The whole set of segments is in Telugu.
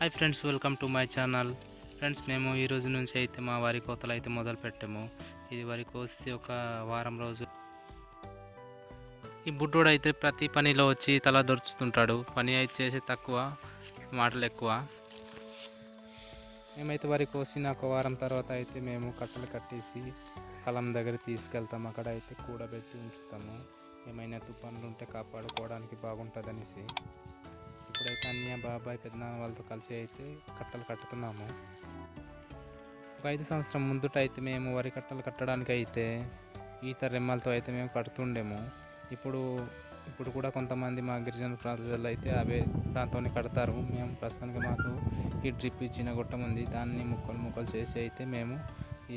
Hi friends welcome to my channel. Friends మేము ఈ రోజు నుంచి అయితే మా వరి కోతలు అయితే మొదలు పెట్టాము. ఇది వరి కోసి ఒక వారం రోజు ఈ బుడ్డోడు అయితే ప్రతి పనిలో వచ్చి తల దొరుచుతుంటాడు పని అయితే చేసే తక్కువ మాటలు ఎక్కువ. మేమైతే వరి కోసిన ఒక వారం తర్వాత అయితే మేము కట్టలు కట్టేసి కలం దగ్గర తీసుకెళ్తాము అక్కడ అయితే కూడబెట్టి ఉంచుతాము. ఏమైనా తుఫానులు ఉంటే కాపాడుకోవడానికి బాగుంటుందనేసి. ఇప్పుడైతే అన్నయ్య బాబాయ్ పెద్దనాన్న వాళ్ళతో కలిసి అయితే కట్టలు కట్టుతున్నాము ఒక ఐదు సంవత్సరం ముందుట అయితే మేము వరి కట్టలు కట్టడానికి అయితే ఈత రెమ్మలతో అయితే మేము కడుతుండేము. ఇప్పుడు ఇప్పుడు కూడా కొంతమంది మా గిరిజన ప్రాంతాల్లో అయితే అవే దాంతోనే కడతారు. మేము ప్రస్తుతానికి మాకు ఈ డ్రిప్ ఇచ్చిన గొట్టం ఉంది. దాన్ని ముక్కలు ముక్కలు చేసి అయితే మేము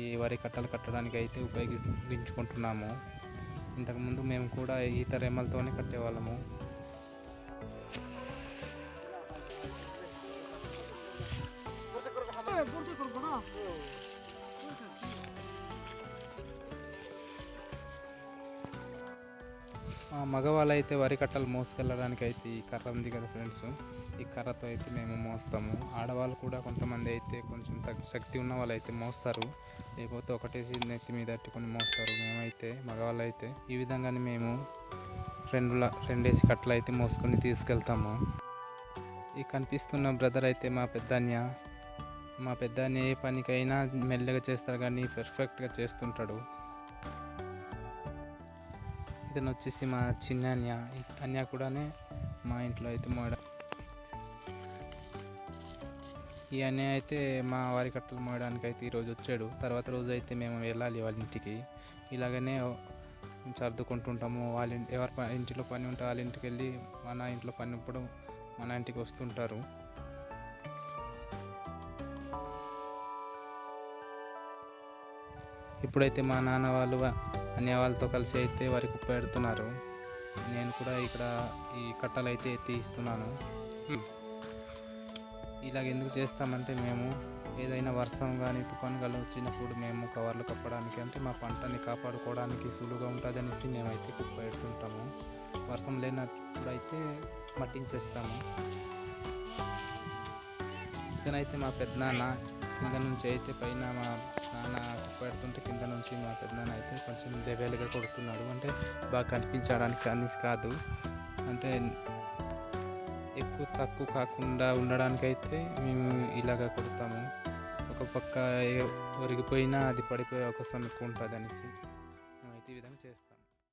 ఈ వరి కట్టలు కట్టడానికి అయితే ఉపయోగించుకుంటున్నాము. ఇంతకుముందు మేము కూడా ఈత రెమ్మలతోనే కట్టేవాళ్ళము. ఆ మగవాళ్ళు అయితే వరి కట్టలు మోసుకెళ్ళడానికి అయితే ఈ కర్ర ఉంది కదా ఫ్రెండ్స్. ఈ కర్రతో అయితే మేము మోస్తాము. ఆడవాళ్ళు కూడా కొంతమంది అయితే కొంచెం శక్తి ఉన్న వాళ్ళు అయితే మోస్తారు. లేకపోతే ఒకటేసి నెత్తి మీద అట్టుకొని మోస్తారు. మేమైతే మగవాళ్ళు అయితే ఈ విధంగానే మేము రెండు రెండేసి కట్టలు అయితే మోసుకొని తీసుకెళ్తాము. ఈ కనిపిస్తున్న బ్రదర్ అయితే మా పెద్దన్య మా పెద్ద ఏ పనికైనా మెల్లగా చేస్తారు కానీ పర్ఫెక్ట్గా చేస్తుంటాడు. ఇతను వచ్చేసి మా చిన్న అన్య. అన్య కూడానే మా ఇంట్లో అయితే మోడ ఈ అన్య అయితే మా వారి కట్టలు మోయడానికి అయితే ఈరోజు వచ్చాడు. తర్వాత రోజు అయితే మేము వెళ్ళాలి వాళ్ళ ఇంటికి. ఇలాగనే సర్దుకుంటుంటాము. వాళ్ళ ఇంటి ఎవరి ఇంటిలో పని ఉంటే వాళ్ళ ఇంటికి వెళ్ళి మన ఇంట్లో పని ఇప్పుడు మన ఇంటికి వస్తుంటారు. ఇప్పుడైతే మా నాన్న వాళ్ళు అన్నయ్య వాళ్ళతో కలిసి అయితే వరకు పెడుతున్నారు. నేను కూడా ఇక్కడ ఈ కట్టలు అయితే తీస్తున్నాను. ఇలాగ ఎందుకు చేస్తామంటే మేము ఏదైనా వర్షం కానీ తుఫాను కానీ వచ్చినప్పుడు మేము కవర్లు కప్పడానికి అంటే మా పంటని కాపాడుకోవడానికి సులువుగా ఉంటుంది అనేసి మేమైతే కుప్ప పెడుతుంటాము. వర్షం లేనప్పుడు అయితే మట్టించేస్తాము. ఇతనైతే మా పెద్దనాన్న కింద నుంచి అయితే పైన మా నాన్న పెడుతుంటే కింద నుంచి మా పెద్దనాన్న అయితే కొంచెం దెబ్బలుగా కొడుతున్నాడు. అంటే బాగా కనిపించడానికి అనేసి కాదు. అంటే ఎక్కువ తక్కువ కాకుండా ఉండడానికి అయితే మేము ఇలాగ కొడతాము. ఒక పక్క ఒరిగిపోయినా అది పడిపోయే అవకాశం ఎక్కువ ఉంటుంది అనేసి అయితే ఈ విధంగా చేస్తాం.